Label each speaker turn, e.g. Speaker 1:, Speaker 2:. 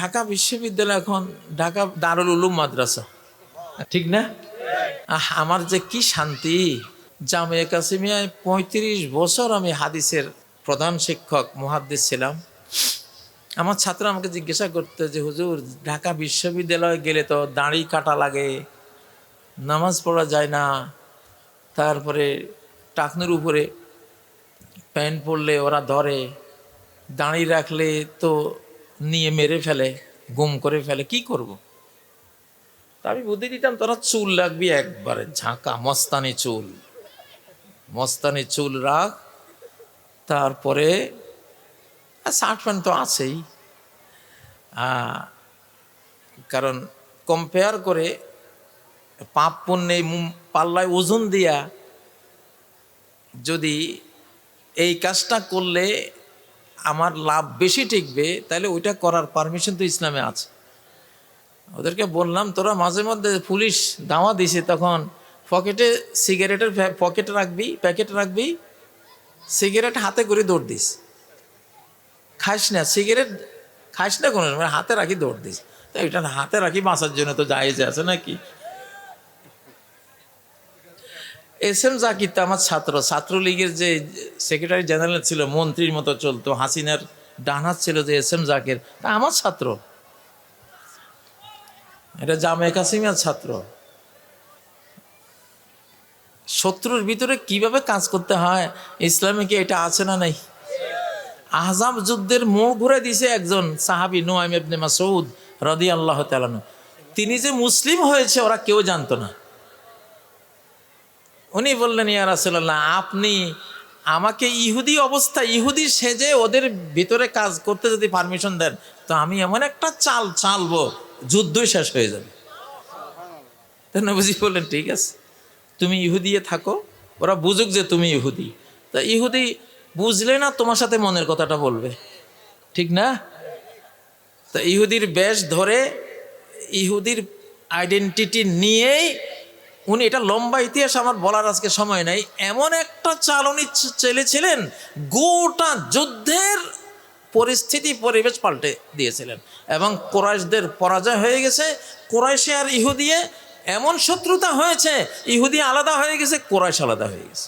Speaker 1: ঢাকা বিশ্ববিদ্যালয় এখন ঢাকা দারুল উলুম মাদ্রাসা। ঠিক না? আহ, আমার যে কি শান্তি। জামিয়া কাসিমিয়ায় পঁয়ত্রিশ বছর আমি হাদিসের প্রধান শিক্ষক মুহাদ্দিস ছিলাম। আমার ছাত্র আমাকে জিজ্ঞাসা করতে যে হুজুর ঢাকা বিশ্ববিদ্যালয়ে গেলে তো দাঁড়ি কাটা লাগে নামাজ পড়া যায় না তারপরে টাকনুর উপরে প্যান্ট পরলে ওরা ধরে দাঁড়িয়ে রাখলে তো নিয়ে মেরে ফেলে, গুম করে ফেলে, কি করব। তা আমি বুদ্ধি দিতাম, তোরা চুল রাখবি একবারে, ঝাঁকা, মস্তানি চুল মস্তানি চুল রাখ, তারপরে শার্ট প্যান্ট তো আছেই কারণ কম্পেয়ার করে পাপ পুণ্যে পাল্লায় ওজন দিয়া যদি এই কাজটা করলে আমার লাভ বেশি টিকবে, তাহলে ওইটা করার পারমিশন তো ইসলামে আছে। ওদেরকে বললাম, তোরা মাঝে মধ্যে পুলিশ দাওয়া দিছে, তখন পকেটে সিগারেটের পকেট রাখবি, প্যাকেট রাখবি, সিগারেট হাতে করে দৌড় দিস। খাস না, সিগারেট খাস না কোনো হাতে রাখি দৌড় দিস। তো এটা হাতে রাখি বাঁচার জন্য তো জায়েজ আছে নাকি? এস এম জাকির তো আমার ছাত্র। ছাত্রলীগের যে সেক্রেটারি জেনারেল ছিল, মন্ত্রীর মতো চলতো। হাসিনার ডানহাত ছিল যে এস এম জাকির। তা আমার ছাত্র। এটা জামে কাসিমিয়ার ছাত্র। শত্রুর ভিতরে কীভাবে কাজ করতে হয়, ইসলামে কি এটা আছে না নাই? আহজাব যুদ্ধের মোড় ঘুরে দিছে একজন সাহাবি, নোয়াইম মাসউদ রদি আল্লাহ তালানু তিনি যে মুসলিম হয়েছে, ওরা কেউ জানতো না। উনি বললেন, ইয়া রাসূলুল্লাহ, আপনি আমাকে ইহুদি অবস্থা, ইহুদি সেজে ওদের ভিতরে কাজ করতে যদি পারমিশন দেন, তো আমি এমন একটা চাল চালবো, যুদ্ধই শেষ হয়ে যাবে। নবীজি বললেন, ঠিক আছে, তুমি ইহুদিয়ে থাকো, ওরা বুঝুক যে তুমি ইহুদি। তা ইহুদি বুঝলে না, তোমার সাথে মনের কথাটা বলবে। ঠিক না? তা ইহুদির বেশ ধরে ইহুদির আইডেন্টিটি নিয়েই উনি, এটা লম্বা ইতিহাস আমার বলার আজকে সময় নাই। এমন একটা চালনি চলেছিলেন, গোটা যুদ্ধের পরিস্থিতি, পরিবেশ পাল্টে দিয়েছিলেন। এবং কোরাইশদের পরাজয় হয়ে গেছে, কোরাইশে আর ইহুদিয়ে এমন শত্রুতা হয়েছে, ইহুদি আলাদা হয়ে গেছে, কোরাইশ আলাদা হয়ে গেছে।